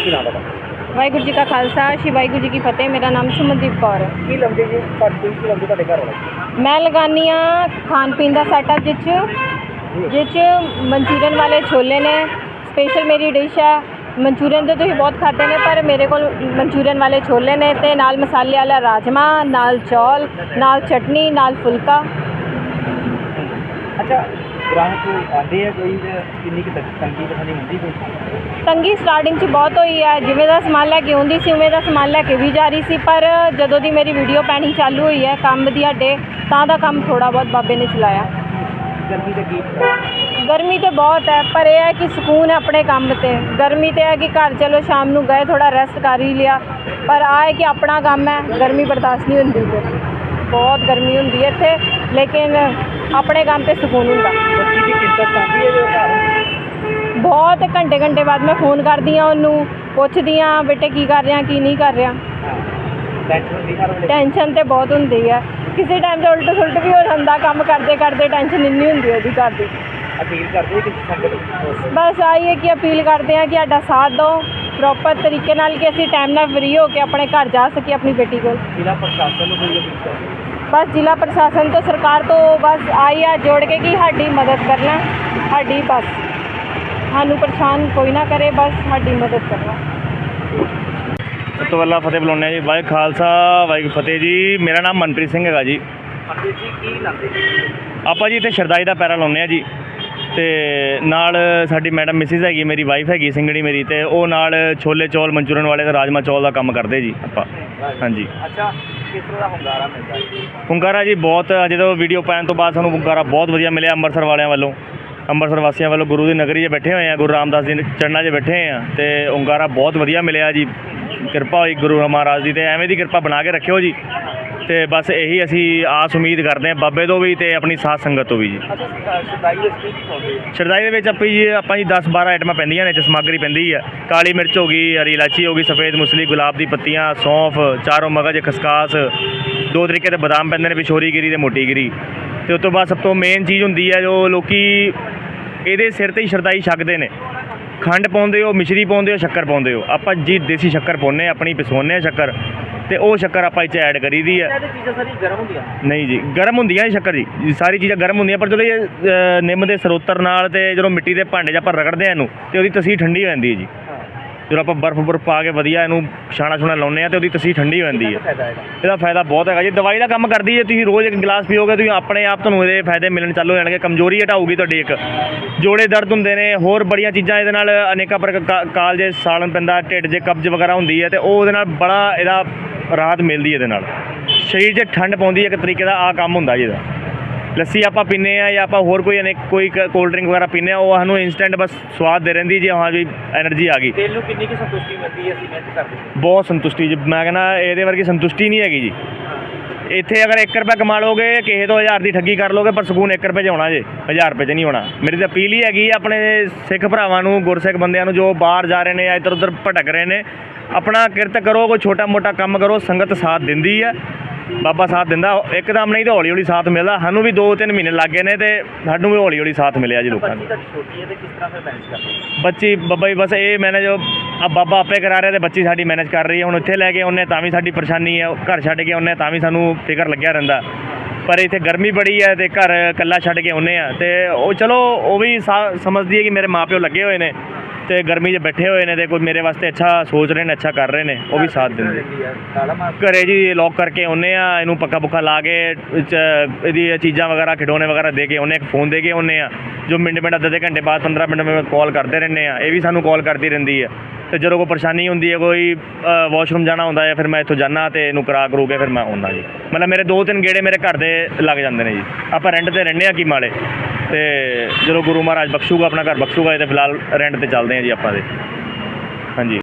ਕੀ ਨਾਮ ਤੁਹਾਡਾ? ਵਾਹਿਗੁਰੂ ਜੀ ਕਾ ਖਾਲਸਾ ਸ਼੍ਰੀ ਵਾਹਿਗੁਰੂ ਜੀ ਕੀ ਫਤਿਹ ਮੇਰਾ ਨਾਮ ਸੁਮਨਦੀਪ ਕੌਰ ਹੈ। ਕੀ ਲੰਦੇ ਜੀ ਤੁਹਾਡੇ ਕੀ ਲੰਦੇ ਤੁਹਾਡੇ ਘਰ ਵਾਲਾ? ਮੈਂ ਲਗਾਉਂਦੀ ਹਾਂ ਖਾਣ ਪੀਣ ਦਾ ਸੈਟ ਜਿਸ 'ਚ ਜਿਸ 'ਚ ਮਨਚੂਰੀਅਨ ਵਾਲੇ ਛੋਲੇ ਨੇ ਸਪੈਸ਼ਲ ਮੇਰੀ ਡਿਸ਼ ਹੈ ਮਨਚੂਰੀਅਨ ਤਾਂ ਤੁਸੀਂ ਬਹੁਤ ਖਾਦੇ ਨੇ ਪਰ ਮੇਰੇ ਕੋਲ ਮਨਚੂਰੀਅਨ ਵਾਲੇ ਛੋਲੇ ਨੇ ਤੇ ਨਾਲ ਮਸਾਲੇ ਵਾਲਾ ਰਾਜਮਾ ਨਾਲ ਚੌਲ ਨਾਲ ਚਟਨੀ ਨਾਲ ਫੁਲਕਾ। ਅੱਛਾ ਗ੍ਰਾਹਕ ਆਉਂਦੇ ਆ ਕੋਈ ਤੇ ਕਿੰਨੀ ਕਿ ਤੰਗੀ ਪਰੇਸ਼ਾਨੀ ਹੁੰਦੀ ਕੋਈ? ਤੰਗੀ ਸਟਾਰਟਿੰਗ 'ਚ ਬਹੁਤ ਹੋਈ ਹੈ ਜਿਵੇਂ ਦਾ ਸਮਾਨ ਲੈ ਕੇ ਆਉਂਦੀ ਸੀ ਉਵੇਂ ਦਾ ਸਮਾਨ ਲੈ ਕੇ ਵੀ ਜਾ ਰਹੀ ਸੀ ਪਰ ਜਦੋਂ ਦੀ ਮੇਰੀ ਵੀਡੀਓ ਪੈਣੀ ਚਾਲੂ ਹੋਈ ਹੈ ਕੰਮ ਦੀ ਅੱਡੇ ਤਾਂ ਦਾ ਕੰਮ ਥੋੜਾ ਬਹੁਤ ਬਾਬੇ ਨੇ ਚਲਾਇਆ। ਗਰਮੀ ਦਾ ਕੀ ਗਰਮੀ ਤੇ ਬਹੁਤ ਹੈ ਪਰ ਇਹ ਹੈ ਕਿ ਸਕੂਨ ਹੈ ਆਪਣੇ ਕੰਮ ਤੇ। ਗਰਮੀ ਤੇ ਹੈ ਕਿ ਘਰ ਚਲੋ ਸ਼ਾਮ ਨੂੰ ਗਏ ਥੋੜਾ ਰੈਸਟ ਕਰ ਹੀ ਲਿਆ। ਪਰ ਆ ਹੈ ਕਿ ਆਪਣਾ ਕੰਮ ਹੈ ਗਰਮੀ ਬਰਦਾਸ਼ਤ ਨਹੀਂ ਹੁੰਦੀ। ਫਿਰ ਬਹੁਤ ਗਰਮੀ ਹੁੰਦੀ ਹੈ ਇੱਥੇ ਲੇਕਿਨ ਆਪਣੇ ਕੰਮ ਤੇ ਸਕੂਨ ਹੁੰਦਾ। ਬੱਚੀ ਦੀ ਕਿੰਤਤ ਆਉਂਦੀ ਹੈ ਜੋ ਘਰ? ਬਹੁਤ ਘੰਟੇ ਘੰਟੇ ਬਾਅਦ ਮੈਂ ਫੋਨ ਕਰਦੀ ਆ ਉਹਨੂੰ ਪੁੱਛਦੀ ਆ ਬੇਟੇ ਕੀ ਕਰ ਰਿਹਾ ਕੀ ਨਹੀਂ ਕਰ ਰਿਹਾ। ਟੈਨਸ਼ਨ ਤੇ ਬਹੁਤ ਹੁੰਦੀ ਹੈ ਕਿਸੇ ਟਾਈਮ ਤੇ ਉਲਟ ਸੁਲਟ ਵੀ ਹੋ ਜਾਂਦਾ ਕੰਮ ਕਰਦੇ ਕਰਦੇ ਟੈਨਸ਼ਨ ਇੰਨੀ ਹੁੰਦੀ ਉਹਦੀ ਘਰ ਦੀ। ਅਪੀਲ ਕਰਦੇ ਕਿ ਸੰਗਤ ਬਸ ਆਈ ਹੈ ਕਿ ਅਪੀਲ ਕਰਦੇ ਆ ਕਿ ਸਾਡਾ ਸਾਥ ਦਿਓ ਪ੍ਰੋਪਰ ਤਰੀਕੇ ਨਾਲ ਕਿ ਅਸੀਂ ਟਾਈਮ ਨਾਲ ਫ੍ਰੀ ਹੋ ਕੇ ਆਪਣੇ ਘਰ ਜਾ ਸਕੀਏ ਆਪਣੀ ਬੇਟੀ ਕੋਲ। ਜ਼ਿਲ੍ਹਾ ਪ੍ਰਸ਼ਾਸਨ ਨੂੰ ਕੋਈ ਅਪੀਲ ਕਰਦੇ ਬਸ ਜ਼ਿਲ੍ਹਾ ਪ੍ਰਸ਼ਾਸਨ ਤੋਂ ਸਰਕਾਰ ਤੋਂ ਬਸ ਆਈ ਆ ਜੋੜ ਕੇ ਕਿ ਸਾਡੀ ਮਦਦ ਕਰਨਾ ਸਾਡੀ ਬਸ ਸਾਨੂੰ ਪਰੇਸ਼ਾਨ ਕੋਈ ਨਾ ਕਰੇ ਬਸ ਸਾਡੀ ਮਦਦ ਕਰਨਾ ਸਭ ਤੋਂ ਪਹਿਲਾਂ ਫਤਿਹ ਬੁਲਾਉਂਦੇ ਹਾਂ ਜੀ। ਵਾਹਿ ਖਾਲਸਾ ਵਾਹਿਗੁਰੂ ਫਤਿਹ ਜੀ। ਮੇਰਾ ਨਾਮ ਮਨਪ੍ਰੀਤ ਸਿੰਘ ਹੈਗਾ ਜੀ। ਕੀ ਲਾਉਂਦੇ ਆਪਾਂ ਜੀ ਇੱਥੇ ਸ਼ਰਦਾਈ ਦਾ ਪੈਰਾ ਲਾਉਂਦੇ ਆ ਜੀ। ਤੇ ਨਾਲ ਸਾਡੀ ਮੈਡਮ ਮਿਸਿਸ ਹੈਗੀ ਮੇਰੀ ਵਾਈਫ ਹੈਗੀ ਸਿੰਗੜੀ ਮੇਰੀ ਤੇ ਉਹ ਨਾਲ ਛੋਲੇ ਚੌਲ ਮਨਚੂਰਨ ਵਾਲੇ ਤੇ ਰਾਜਮਾ ਚੌਲ ਦਾ ਕੰਮ ਕਰਦੇ ਜੀ ਆਪਾਂ। ਹਾਂਜੀ। ਅੱਛਾ ਕਿਸ ਤਰ੍ਹਾਂ ਦਾ ਹੁੰਗਾਰਾ ਮਿਲਦਾ ਹੈ ਹੁੰਗਾਰਾ ਜੀ ਬਹੁਤ ਜਦੋਂ ਵੀਡੀਓ ਪਾਉਣ ਤੋਂ ਬਾਅਦ ਸਾਨੂੰ ਹੁੰਗਾਰਾ ਬਹੁਤ ਵਧੀਆ ਮਿਲਿਆ ਅੰਮ੍ਰਿਤਸਰ ਵਾਲਿਆਂ ਵੱਲੋਂ। ਅੰਮ੍ਰਿਤਸਰ ਵਾਸੀਆਂ ਵੱਲੋਂ ਗੁਰੂ ਦੀ ਨਗਰੀ 'ਚ ਬੈਠੇ ਹੋਏ ਆ ਗੁਰੂ ਰਾਮਦਾਸ ਜੀ ਦੇ ਚਰਨਾਂ 'ਚ ਬੈਠੇ ਆ ਤੇ ਹੁੰਗਾਰਾ ਬਹੁਤ ਵਧੀਆ ਮਿਲਿਆ ਜੀ। ਕਿਰਪਾ ਹੋਈ ਗੁਰੂ ਮਹਾਰਾਜ ਦੀ ਤੇ ਐਵੇਂ ਦੀ ਕਿਰਪਾ ਬਣਾ ਕੇ ਰੱਖਿਓ ਜੀ। ਤੇ ਬਸ ਇਹੀ ਅਸੀਂ ਆਸ ਉਮੀਦ ਕਰਦੇ ਆ ਬਾਬੇ ਤੋਂ ਵੀ ਤੇ ਆਪਣੀ ਸਾਥ ਸੰਗਤ ਤੋਂ ਵੀ ਜੀ। ਸ਼ਰਦਾਈ ਦੇ ਵਿੱਚ ਆਪਾਂ ਜੀ ਆਪਾਂ ਜੀ 10 12 ਆਈਟਮਾਂ ਪੈਂਦੀਆਂ ਨੇ ਚ ਸਮੱਗਰੀ ਪੈਂਦੀ ਆ। ਕਾਲੀ ਮਿਰਚ ਹੋ ਗਈ ਹਰੀ ਇਲਾਚੀ ਹੋ ਗਈ ਸਫੇਦ ਮੁਸਲੀ ਗੁਲਾਬ ਦੀ ਪੱਤੀਆਂ ਸੌਂਫ ਚਾਰੋਂ ਮਗਜ ਖਸਕਾਸ ਦੋ ਤਰੀਕੇ ਦੇ ਬਦਾਮ ਪੈਂਦੇ ਨੇ ਪਿਛੋਰੀ ਗਿਰੀ ਤੇ ਮੋਟੀ ਗਿਰੀ। ਤੇ ਉਸ ਤੋਂ ਬਾਅਦ ਸਭ ਤੋਂ ਮੇਨ ਚੀਜ਼ ਹੁੰਦੀ ਹੈ ਜੋ ਲੋਕੀ ਇਹਦੇ ਸਿਰ ਤੇ ਹੀ ਸ਼ਰਦਾਈ ਛਕਦੇ ਨੇ। ਖੰਡ ਪਾਉਂਦੇ ਹੋ ਮਿਸ਼ਰੀ ਪਾਉਂਦੇ ਹੋ ਸ਼ੱਕਰ ਪਾਉਂਦੇ ਹੋ। ਆਪਾਂ ਜੀ ਦੇਸੀ ਸ਼ੱਕਰ ਪਾਉਂਦੇ ਹਾਂ ਆਪਣੀ ਹਾਂ ਸ਼ੱਕਰ। ਤੇ ਉਹ ਸ਼ੱਕਰ ਆਪਾਂ ਇਹ 'ਚ ਐਡ ਹੈ ਇਹ ਚੀਜ਼ਾਂ ਸਾਰੀ ਗਰਮ ਹੁੰਦੀਆਂ। ਨਹੀਂ ਜੀ ਗਰਮ ਹੁੰਦੀਆਂ ਜੀ ਸ਼ੱਕਰ ਜੀ। ਇਹ ਸਾਰੀ ਚੀਜ਼ਾਂ ਗਰਮ ਹੁੰਦੀਆਂ ਪਰ ਜਦੋਂ ਇਹ ਅ, ਨਿੰਮ ਦੇ ਸਰੋਤਰ ਨਾਲ ਤੇ ਜਦੋਂ ਮਿੱਟੀ ਦੇ ਭਾਂਡੇ 'ਚ ਆਪਾਂ ਰਗੜਦੇ ਆ ਇਹਨੂੰ ਤੇ ਉਹਦੀ ਤਸੀ ਠੰਡੀ ਹੋ ਜਾਂਦੀ ਹੈ ਜੀ। ਹਾਂ ਜਦੋਂ ਆਪਾਂ ਬਰਫ਼ ਬਰਫ਼ ਪਾ ਕੇ ਵਧੀਆ ਇਹਨੂੰ ਛਾਣਾ ਛੁਣਾ ਲਾਉਂਦੇ ਆ ਤੇ ਉਹਦੀ ਤਸੀ ਠੰਡੀ ਹੋ ਜਾਂਦੀ ਹੈ। ਇਹਦਾ ਫਾਇਦਾ ਬਹੁਤ ਹੈਗਾ। ਜੀ ਦਵਾਈ ਦਾ ਕੰਮ ਕਰਦੀ ਹੈ ਤੁਸੀਂ ਰੋਜ਼ ਇੱਕ ਗਲਾਸ ਪੀਓਗੇ ਤੁਸੀਂ ਆਪਣੇ ਆਪ ਤੁਹਾਨੂੰ ਇਹਦੇ ਫਾਇਦੇ ਮਿਲਣ ਚਾਲੂ ਹੋ ਜਾਣਗੇ। ਕਮਜ਼ੋਰੀ ਹਟਾਊਗੀ ਤੁਹਾਡੀ ਇੱਕ। ਜੋੜੇ ਦਰਦ ਹੁੰਦੇ ਨੇ ਹੋਰ ਬੜੀਆਂ ਚੀਜ਼ਾਂ ਇਹਦੇ ਨਾਲ ਅਨੇਕਾਂ ਪ੍ਰਕਾਰ ਕਾਲਜੇ ਸਾਲਣ ਪੈਂਦਾ ਢਿੱਡ 'ਚ ਕਬਜ਼ ਵਗੈਰਾ ਹੁੰਦੀ ਹੈ ਤੇ ਉਹ ਉਹਦੇ ਨਾਲ ਬੜਾ ਇਹਦਾ ਰਾਹਤ ਮਿਲਦੀ ਹੈ ਇਹਦੇ ਨਾਲ। ਸਰੀਰ 'ਚ ਠੰਡ ਪਾਉਂਦੀ ਹੈ ਇੱਕ ਤਰੀਕੇ ਦਾ ਆ ਕੰਮ ਹੁੰਦਾ ਜੀ ਇਹਦਾ। ਲੱਸੀ ਆਪਾਂ ਪੀਨੇ ਆ ਜਾਂ ਆਪਾਂ ਹੋਰ ਕੋਈ ਅਨੇਕ ਕੋਈ ਕੋਲਡ ਡਰਿੰਕ ਵਗੈਰਾ ਪੀਨੇ ਆ ਉਹ ਸਾਨੂੰ ਇਨਸਟੈਂਟ ਬਸ ਸਵਾਦ ਦੇ ਰਹਿੰਦੀ ਜੇ ਹਾਂ ਜੀ ਐਨਰਜੀ ਆ ਗਈ ਦਿਲ ਨੂੰ ਕਿੰਨੀ ਕੀ ਸੰਤੁਸ਼ਟੀ ਮਿਲਦੀ ਹੈ ਅਸੀਂ ਮਿਹਨਤ ਕਰਦੇ ਬਹੁਤ ਸੰਤੁਸ਼ਟੀ ਜੀ ਮੈਂ ਕਹਿੰਦਾ ਇਹਦੇ ਵਰਗੀ ਸੰਤੁਸ਼ਟੀ ਨਹੀਂ ਹੈਗੀ ਜੀ। ਇੱਥੇ ਅਗਰ 1 ਰੁਪਏ ਕਮਾ ਲੋਗੇ ਕਿਸੇ ਤੋਂ 1000 ਦੀ ਠੱਗੀ ਕਰ ਲੋਗੇ ਪਰ ਸਕੂਨ 1 ਰੁਪਏ 'ਚ ਆਉਣਾ ਜੇ 1000 ਰੁਪਏ 'ਚ ਨਹੀਂ ਆਉਣਾ। ਮੇਰੀ ਤਾਂ ਅਪੀਲ ਹੀ ਹੈਗੀ ਆਪਣੇ ਸਿੱਖ ਭਰਾਵਾਂ ਨੂੰ ਗੁਰਸਿੱਖ ਬੰਦਿਆਂ ਨੂੰ ਜੋ ਬਾਹਰ ਜਾ ਰਹੇ ਨੇ ਜਾਂ ਇੱਧਰ ਉੱਧਰ ਭਟਕ ਰਹੇ ਨੇ ਆਪਣਾ ਕਿਰਤ ਕਰੋ ਕੋਈ ਛੋਟਾ ਮੋਟਾ ਕੰਮ ਕਰੋ ਸੰਗਤ ਸਾਥ ਦਿੰਦੀ ਹੈ। ਬਾਬਾ ਸਾਥ ਦਿੰਦਾ ਇੱਕਦਮ ਨਹੀਂ ਤਾਂ ਹੌਲੀ ਹੌਲੀ ਸਾਥ ਮਿਲਦਾ। ਸਾਨੂੰ ਵੀ 2-3 ਮਹੀਨੇ ਲੱਗ ਗਏ ਨੇ ਤੇ ਸਾਨੂੰ ਵੀ ਹੌਲੀ ਹੌਲੀ ਸਾਥ ਮਿਲਿਆ ਜੀ ਲੋਕਾਂ ਬੱਚੀ ਦਾ ਤਾਂ ਛੋਟੀ ਹੈ ਤੇ ਕਿਸ ਤਰ੍ਹਾਂ ਫਿਰ ਮੈਨੇਜ ਕਰਦੇ ਬੱਚੀ ਬਾਬਾ ਜੀ ਬਸ ਇਹ ਮੈਨੇਜ ਆ ਬਾਬਾ ਆਪੇ ਕਰਾ ਰਿਹਾ ਤੇ ਬੱਚੀ ਸਾਡੀ ਮੈਨੇਜ ਕਰ ਰਹੀ ਹੈ। ਹੁਣ ਇੱਥੇ ਲੈ ਕੇ ਉਹਨੇ ਤਾਂ ਵੀ ਸਾਡੀ ਪਰੇਸ਼ਾਨੀ ਹੈ ਘਰ ਛੱਡ ਕੇ ਉਹਨੇ ਤਾਂ ਵੀ ਸਾਨੂੰ ਫਿਕਰ ਲੱਗਿਆ ਰਹਿੰਦਾ। ਪਰ ਇੱਥੇ ਗਰਮੀ ਬੜੀ ਹੈ ਤੇ ਘਰ ਇਕੱਲਾ ਛੱਡ ਕੇ ਉਹਨੇ ਆ ਤੇ ਉਹ ਚਲੋ ਉਹ ਵੀ ਸਾ- ਸਮਝਦੀ ਹੈ ਕਿ ਮੇਰੇ ਮਾਪਿਓ ਲੱਗੇ ਹੋਏ ਨੇ। ਤੇ ਗਰਮੀ 'ਚ ਬੈਠੇ ਹੋਏ ਨੇ ਤੇ ਕੋਈ ਮੇਰੇ ਵਾਸਤੇ ਅੱਛਾ ਸੋਚ ਰਹੇ ਨੇ, ਅੱਛਾ ਕਰ ਰਹੇ ਨੇ, ਉਹ ਵੀ ਸਾਥ ਦਿੰਦੇ। ਦਿੰਦੀ ਘਰੇ ਜੀ ਲੋਕ ਕਰਕੇ ਉਹਨੇ ਆ, ਇਹਨੂੰ ਪੱਕਾ ਪੁੱਕਾ ਲਾ ਕੇ, ਚ, ਇਹਦੀ ਇਹ ਚੀਜ਼ਾਂ ਵਗੈਰਾ, ਖਿਡੌਣੇ ਵਗੈਰਾ ਦੇ ਕੇ ਉਹਨੇ ਇੱਕ ਫੋਨ ਦੇ ਕੇ ਉਹਨੇ ਆ। ਜੋ ਮਿੰਟ ਮਿੰਟ, ਅੱਧੇ ਅੱਧੇ ਘੰਟੇ ਬਾਅਦ 15 ਮਿੰਟ ਮੈਂ ਕਾਲ ਕਰਦੇ ਰਹਿੰਦੇ ਆ, ਇਹ ਵੀ ਸਾਨੂੰ ਕਾਲ ਕਰਦੀ ਰਹਿੰਦੀ ਹੈ ਤੇ ਜਦੋਂ ਕੋਈ ਪਰੇਸ਼ਾਨੀ ਹੁੰਦੀ ਹੈ ਕੋਈ ਵਾਸ਼ਰੂਮ ਜਾਣਾ ਹੁੰਦਾ ਹੈ ਫਿਰ ਮੈਂ ਇੱਥੋਂ ਜਾਣਾ ਤੇ ਇਹਨੂੰ ਕਰਾ ਕਰੂ ਕੇ ਫਿਰ ਮੈਂ ਆਉਂਦਾ ਜੀ। ਮਤਲਬ ਮੇਰੇ ਦੋ ਤਿੰਨ ਗੇੜੇ ਮੇਰੇ ਘਰ ਦੇ ਲੱਗ ਜਾਂਦੇ ਨੇ ਜੀ। ਆਪਾਂ ਰੈਂਟ ਤੇ ਰਹਿੰਦੇ ਆ ਕੀ ਮਾਲੇ ਤੇ ਜਦੋਂ ਗੁਰੂ ਮਹਾਰਾਜ ਬਖਸ਼ੂਗਾ, ਆਪਣਾ ਘਰ ਬਖਸ਼ੂਗਾ, ਇਹ ਤੇ ਫਿਲਹਾਲ ਰੈਂਟ ਤੇ ਚੱਲਦੇ ਆ ਜੀ ਆਪਾਂ ਦੇ। ਹਾਂਜੀ।